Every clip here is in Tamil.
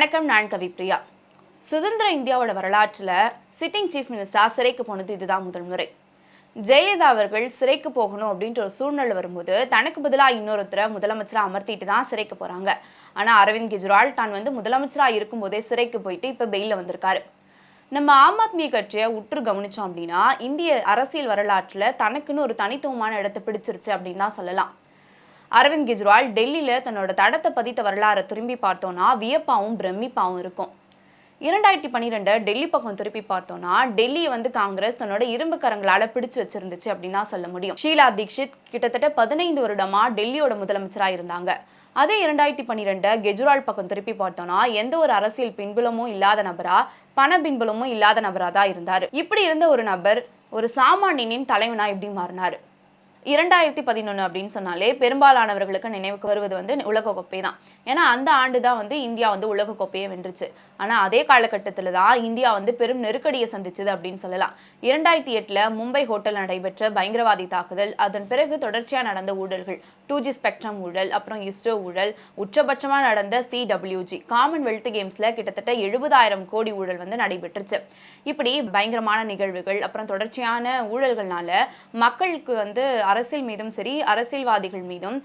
வணக்கம் நான் கவிப்ரியா சுதந்திர இந்தியாவோட வரலாற்றில் சிட்டிங் சீஃப் மினிஸ்டர் சிறைக்கு போனது இதுதான் முதல் முறை. ஜெயலலிதா அவர்கள் சிறைக்கு போகணும் அப்படின்ற ஒரு சூழ்நிலை வரும்போது தனக்கு பதிலாக இன்னொருத்தரை முதலமைச்சராக அமர்த்திட்டு தான் சிறைக்கு போகிறாங்க ஆனால் அரவிந்த் கெஜ்ரிவால் தான் வந்து முதலமைச்சராக இருக்கும்போதே சிறைக்கு போயிட்டு இப்போ பெயிலில் வந்திருக்காரு. நம்ம ஆம் ஆத்மி கட்சியை உற்று கவனிச்சோம் அப்படின்னா இந்திய அரசியல் வரலாற்றில் தனக்குன்னு ஒரு தனித்துவமான இடத்தை பிடிச்சிருச்சு அப்படின்னு தான் சொல்லலாம். அரவிந்த் கெஜ்ரிவால் டெல்லியில் தன்னோட தடத்தை பதித்த வரலாறை திரும்பி பார்த்தோன்னா வியப்பாவும் பிரமிப்பாவும் இருக்கும். இரண்டாயிரத்தி பன்னிரெண்டு டெல்லி பக்கம் திருப்பி பார்த்தோம்னா டெல்லியை வந்து காங்கிரஸ் தன்னோட இரும்பு கரங்களால பிடிச்சு வச்சிருந்துச்சு அப்படின்னு சொல்ல முடியும். ஷீலா தீக்ஷித் கிட்டத்தட்ட பதினைந்து வருடமா டெல்லியோட முதலமைச்சராக இருந்தாங்க. அதே இரண்டாயிரத்தி பன்னிரெண்டு கெஜ்ரிவால் பக்கம் திருப்பி பார்த்தோம்னா எந்த ஒரு அரசியல் பின்புலமும் இல்லாத நபரா பண பின்புலமும் இல்லாத நபரா தான் இருந்தார். இப்படி இருந்த ஒரு நபர் ஒரு சாமானியனின் தலைவனா எப்படி மாறினாரு. இரண்டாயிரத்தி பதினொன்று அப்படின்னு சொன்னாலே பெரும்பாலானவர்களுக்கு நினைவுக்கு வருவது வந்து உலகக்கோப்பை தான் ஏன்னா அந்த ஆண்டு தான் வந்து இந்தியா வந்து உலகக்கோப்பையை வென்றுச்சு. ஆனால் அதே காலகட்டத்தில் தான் இந்தியா வந்து பெரும் நெருக்கடியை சந்திச்சது அப்படின்னு சொல்லலாம். இரண்டாயிரத்தி எட்டில் மும்பை ஹோட்டல் நடைபெற்ற பயங்கரவாதி தாக்குதல் அதன் பிறகு தொடர்ச்சியாக நடந்த ஊழல்கள் டூ ஜி ஸ்பெக்ட்ரம் ஊழல் அப்புறம் இஸ்ரோ ஊழல் உச்சபட்சமாக நடந்த சிடபிள்யூஜி காமன்வெல்த் கேம்ஸில் கிட்டத்தட்ட எழுபதாயிரம் கோடி ஊழல் வந்து நடைபெற்றுச்சு. இப்படி பயங்கரமான நிகழ்வுகள் அப்புறம் தொடர்ச்சியான ஊழல்கள்னால மக்களுக்கு வந்து அரசியல் மீதும் சரி அரசியல்வாதிகள் மீதும்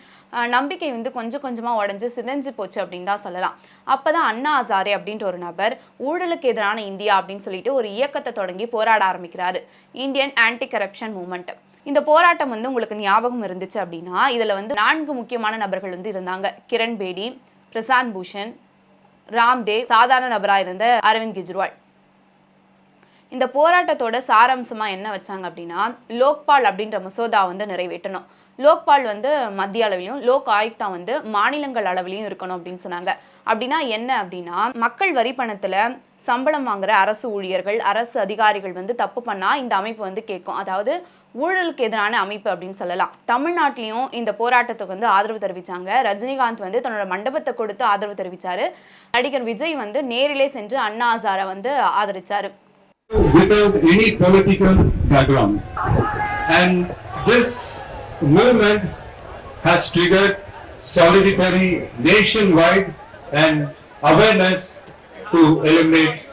நம்பிக்கை வந்து கொஞ்சம் கொஞ்சமாக உடஞ்சி சிதைஞ்சு போச்சு அப்படின்னு தான் சொல்லலாம். அப்பதான் அண்ணா ஹசாரே அப்படின்ற ஒரு நபர் ஊழலுக்கு எதிரான இந்தியா அப்படின்னு சொல்லிட்டு ஒரு இயக்கத்தை தொடங்கி போராட ஆரம்பிக்கிறாரு. இந்தியன் ஆன்டி கரப்ஷன் மூமெண்ட் இந்த போராட்டம் வந்து உங்களுக்கு ஞாபகம் இருந்துச்சு அப்படின்னா இதில் வந்து நான்கு முக்கியமான நபர்கள் வந்து இருந்தாங்க. கிரண் பேடி பிரசாந்த் பூஷன் ராம்தேவ் சாதாரண நபராக இருந்த அரவிந்த் கெஜ்ரிவால். இந்த போராட்டத்தோட சாராம்சமாக என்ன வச்சாங்க அப்படின்னா லோக்பால் அப்படின்ற மசோதா வந்து நிறைவேற்றணும். லோக்பால் வந்து மத்திய அளவிலையும் லோக் ஆயுக்தா வந்து மாநிலங்கள் அளவிலையும் இருக்கணும் அப்படின்னு சொன்னாங்க. அப்படின்னா என்ன அப்படின்னா மக்கள் வரி பணத்தில் சம்பளம் வாங்குற அரசு ஊழியர்கள் அரசு அதிகாரிகள் வந்து தப்பு பண்ணால் இந்த அமைப்பு வந்து கேட்கும். அதாவது ஊழலுக்கு எதிரான அமைப்பு அப்படின்னு சொல்லலாம். தமிழ்நாட்டிலையும் இந்த போராட்டத்துக்கு வந்து ஆதரவு தெரிவித்தாங்க ரஜினிகாந்த் வந்து தன்னோட மண்டபத்தை கொடுத்து ஆதரவு தெரிவித்தார் நடிகர் விஜய் வந்து நேரிலே சென்று அண்ணா ஹசாரை வந்து ஆதரித்தார் without any political background. And this movement has triggered solidarity nationwide and awareness to eliminate.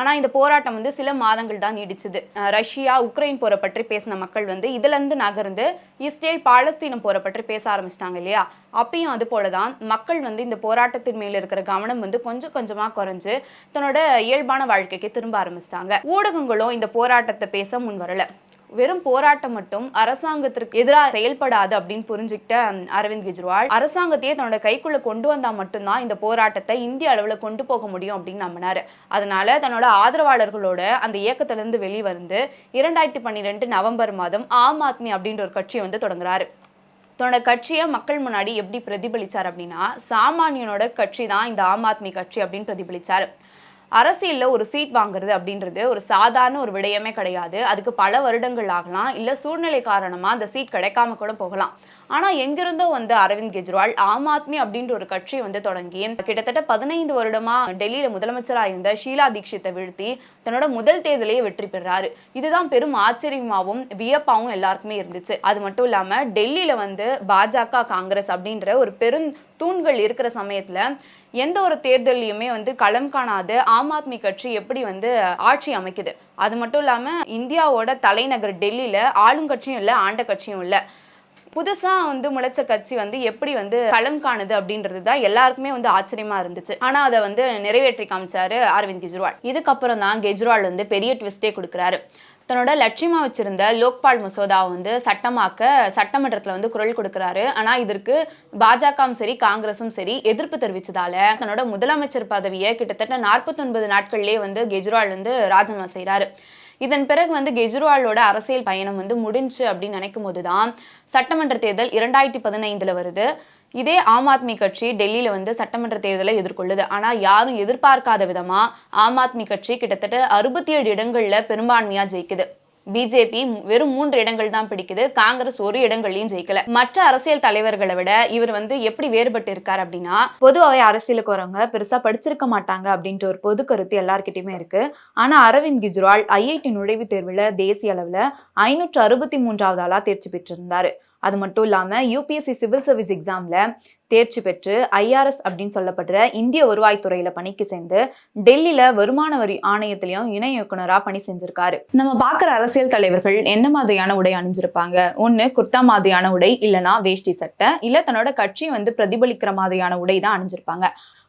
ஆனா இந்த போராட்டம் வந்து சில மாதங்கள் தான் நீடிச்சது. ரஷ்யா உக்ரைன் போரை பற்றி பேசின மக்கள் வந்து இதுல இருந்து நகர்ந்து இஸ்ரேல் பாலஸ்தீனம் போரை பற்றி பேச ஆரம்பிச்சிட்டாங்க இல்லையா? அப்பயும் அது போலதான் மக்கள் வந்து இந்த போராட்டத்தின் மேல இருக்கிற கவனம் வந்து கொஞ்சம் கொஞ்சமா குறைஞ்சு தன்னோட இயல்பான வாழ்க்கைக்கு திரும்ப ஆரம்பிச்சிட்டாங்க. ஊடகங்களும் இந்த போராட்டத்தை பேச முன் வரல வெறும் போராட்டம் மட்டும் அரசாங்கத்திற்கு எதிராக செயல்படாது அப்படின்னு புரிஞ்சுக்கிட்ட அரவிந்த் கெஜ்ரிவால். அரசாங்கத்தையே தன்னோட கைக்குள்ள கொண்டு வந்தா மட்டும்தான் இந்த போராட்டத்தை இந்திய அளவுல கொண்டு போக முடியும் அப்படின்னு நம்பினாரு. அதனால தன்னோட ஆதரவாளர்களோட அந்த இயக்கத்திலிருந்து வெளிவந்து வந்து இரண்டாயிரத்தி பன்னிரெண்டு நவம்பர் மாதம் ஆம் ஆத்மி அப்படின்ற ஒரு கட்சியை வந்து தொடங்குறாரு. தன்னோட கட்சியை மக்கள் முன்னாடி எப்படி பிரதிபலிச்சார் அப்படின்னா சாமானியனோட கட்சி தான் இந்த ஆம் ஆத்மி கட்சி அப்படின்னு பிரதிபலிச்சார். அரசியலில் ஒரு சீட் வாங்குறது அப்படின்றது ஒரு சாதாரண ஒரு விடயமே கிடையாது. அதுக்கு பல வருடங்கள் ஆகலாம். இல்லை சூழ்நிலை காரணமாக அந்த சீட் கிடைக்காம கூட போகலாம். ஆனால் எங்கிருந்தோ வந்து அரவிந்த் கெஜ்ரிவால் ஆம் ஆத்மி அப்படின்ற ஒரு கட்சி வந்து தொடங்கி கிட்டத்தட்ட பதினைந்து வருடமா டெல்லியில் முதலமைச்சராக இருந்த ஷீலா தீக்ஷித்தை வீழ்த்தி தன்னோட முதல் தேர்தலையே வெற்றி பெறாரு. இதுதான் பெரும் ஆச்சரியமாகவும் வியப்பாகவும் எல்லாருக்குமே இருந்துச்சு. அது மட்டும் இல்லாமல் டெல்லியில் வந்து பாஜக காங்கிரஸ் அப்படின்ற ஒரு பெரும் தூண்கள் இருக்கிற சமயத்தில் எந்த ஒரு தேர்தலையுமே வந்து களம் காணாத ஆம் ஆத்மி கட்சி எப்படி வந்து ஆட்சி அமைக்குது? அது மட்டும் இல்லாமல் இந்தியாவோட தலைநகர் டெல்லியில் ஆளுங்கட்சியும் இல்லை ஆண்ட கட்சியும் இல்லை. புதுசா வந்து முளைச்ச கட்சி வந்து எப்படி வந்து களம் காணுது அப்படின்றது தான் எல்லாருக்குமே வந்து ஆச்சரியமா இருந்துச்சு. ஆனா அதை வந்து நிறைவேற்றி காமிச்சாரு அரவிந்த் கெஜ்ரிவால். இதுக்கப்புறம் தான் கெஜ்ரிவால் வந்து பெரிய ட்விஸ்டே கொடுக்குறாரு. தன்னோட லட்சியமா வச்சிருந்த லோக்பால் மசோதாவை வந்து சட்டமாக்க சட்டமன்றத்துல வந்து குரல் கொடுக்கிறாரு. ஆனா இதற்கு பாஜகவும் சரி காங்கிரஸும் சரி எதிர்ப்பு தெரிவிச்சதால தன்னோட முதலமைச்சர் பதவியை கிட்டத்தட்ட நாற்பத்தொன்பது நாட்கள்லேயே வந்து கெஜ்ரிவால் வந்து ராஜினாமா செய்கிறாரு இதன் பிறகு வந்து கெஜ்ரிவாலோட அரசியல் பயணம் வந்து முடிஞ்சு அப்படின்னு நினைக்கும் போது தான் சட்டமன்ற தேர்தல் இரண்டாயிரத்தி பதினைந்தில் வருது. இதே ஆம் ஆத்மி கட்சி டெல்லியில வந்து சட்டமன்ற தேர்தலை எதிர்கொள்ளுது. ஆனா யாரும் எதிர்பார்க்காத விதமா ஆம் ஆத்மி கட்சி கிட்டத்தட்ட அறுபத்தி ஏழு இடங்கள்ல பெரும்பான்மையா ஜெயிக்குது. பிஜேபி வெறும் மூன்று இடங்கள் தான் பிடிக்குது. காங்கிரஸ் ஒரு இடங்கள்லயும் ஜெயிக்கல. மற்ற அரசியல் தலைவர்களை விட இவர் வந்து எப்படி வேறுபட்டு இருக்கார் அப்படின்னா பொதுவாகவே அரசியலுக்கு வரவங்க பெருசா படிச்சிருக்க மாட்டாங்க அப்படின்ற ஒரு பொது கருத்து எல்லார்கிட்டயுமே இருக்கு. ஆனா அரவிந்த் கெஜ்ரிவால் ஐஐடி நுழைவுத் தேர்வுல தேசிய அளவுல ஐநூற்று அறுபத்தி மூன்றாவது ஆளா தேர்ச்சி பெற்றிருந்தாரு. அது மட்டும் இல்லாமல் யூபிஎஸ்சி சிவில் சர்வீஸ் எக்ஸாமில் தேர்ச்சி பெற்று ஐஆர்எஸ் அப்படின்னு சொல்லப்படுற இந்திய வருவாய்த்துறையில பணிக்கு சேர்ந்து டெல்லியில் வருமான வரி ஆணையத்திலையும் இணை இயக்குனராக பணி செஞ்சிருக்காரு. நம்ம பார்க்குற அரசியல் தலைவர்கள் என்ன மாதிரியான உடை அணிஞ்சிருப்பாங்க? ஒன்று குர்தா மாதிரியான உடை இல்லைனா வேஷ்டி சட்டை இல்லை தன்னோட கட்சி வந்து பிரதிபலிக்கிற மாதிரியான உடை தான் அணிஞ்சிருப்பாங்க.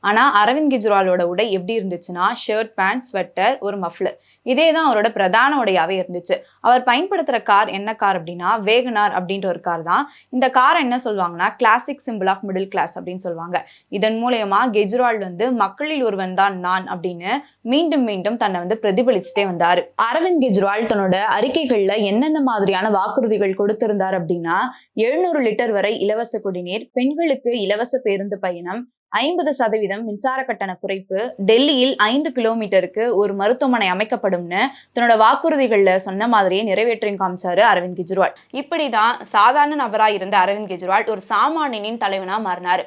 ஆனால் அரவிந்த் கெஜ்ரிவாலோட உடை எப்படி இருந்துச்சுன்னா ஷர்ட் பேண்ட் ஸ்வெட்டர் ஒரு மஃப்ளர் இதே தான் அவரோட பிரதான உடையாகவே இருந்துச்சு. அவர் பயன்படுத்துகிற கார் என்ன கார் அப்படின்னா வேகனார் அப்படின்ற ஒரு கார் தான். இந்த காரை என்ன சொல்லுவாங்கன்னா classic simple of middle class அப்படின்னு சொல்லுவாங்க. இதன் மூலயமா கெஜ்ரிவால் வந்து மக்களில் ஒருவன் தான் நான் அப்படின்னு மீண்டும் மீண்டும் தன்னை வந்து பிரதிபலிச்சுட்டே வந்தார். அரவிந்த் கெஜ்ரிவால் தன்னோட அறிக்கைகளில் என்னென்ன மாதிரியான வாக்குறுதிகள் கொடுத்திருந்தார் அப்படின்னா எழுநூறு லிட்டர் வரை இலவச குடிநீர் பெண்களுக்கு இலவச பேருந்து பயணம் ஐம்பது சதவீதம் மின்சார கட்டண குறைப்பு டெல்லியில் ஐந்து கிலோமீட்டருக்கு ஒரு மருத்துவமனை அமைக்கப்படும்னு தன்னோட வாக்குறுதிகள்ல சொன்ன மாதிரியே நிறைவேற்றியும் காமிச்சாரு அரவிந்த் கெஜ்ரிவால். இப்படிதான் சாதாரண நபராக இருந்த அரவிந்த் கெஜ்ரிவால் ஒரு சாமானியனின் தலைவனா மாறினாரு.